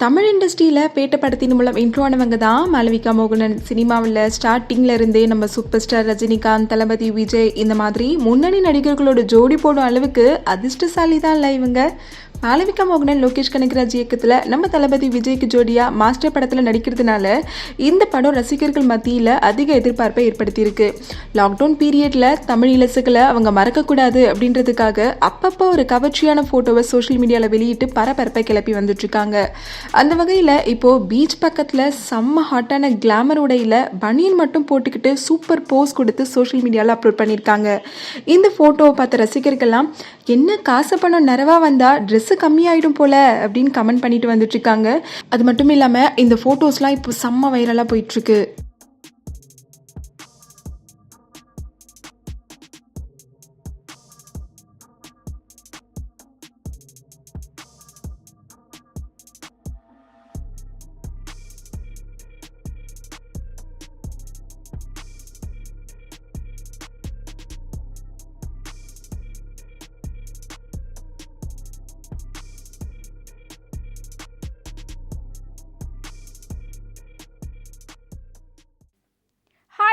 தமிழ் இண்டஸ்ட்ரியில் பேட்ட படத்தின் மூலம் இன்ட்ரோ ஆனவங்க தான் மாளவிகா மோகனன். சினிமாவில் ஸ்டார்டிங்கில் இருந்தே நம்ம சூப்பர் ஸ்டார் ரஜினிகாந்த் தளபதி விஜய் இந்த மாதிரி முன்னணி நடிகர்களோட ஜோடி போடும் அளவுக்கு அதிர்ஷ்டசாலி தான் இல்லை இவங்க? மாளவிகா மோகனன் லோகேஷ் கனகராஜ் இயக்கத்தில் நம்ம தளபதி விஜய்க்கு ஜோடியாக மாஸ்டர் படத்தில் நடிக்கிறதுனால இந்த படம் ரசிகர்கள் மத்தியில் அதிக எதிர்பார்ப்பை ஏற்படுத்தியிருக்கு. லாக்டவுன் பீரியடில் தமிழ் இலசுகளை அவங்க மறக்கக்கூடாது அப்படின்றதுக்காக அப்பப்போ ஒரு கவர்ச்சியான ஃபோட்டோவை சோஷியல் மீடியாவில் வெளியிட்டு பரபரப்பை கிளப்பி வந்துட்டுருக்காங்க. அந்த வகையில் இப்போது பீச் பக்கத்தில் செம்ம ஹாட்டான கிளாமர் உடையில் பனியன் மட்டும் போட்டுக்கிட்டு சூப்பர் போஸ் கொடுத்து சோஷியல் மீடியாவில் அப்லோட் பண்ணியிருக்காங்க. இந்த ஃபோட்டோவை பார்த்த ரசிகர்கள்லாம் என்ன காசு பணம் நிறவாக வந்தால் ட்ரெஸ்ஸு கம்மியாயிடும் போல அப்படின்னு கமெண்ட் பண்ணிட்டு வந்துட்டு இருக்காங்க. அது மட்டும் இல்லாமல் இந்த ஃபோட்டோஸ்லாம் இப்போ செம்ம வைரலாக போயிட்டுருக்கு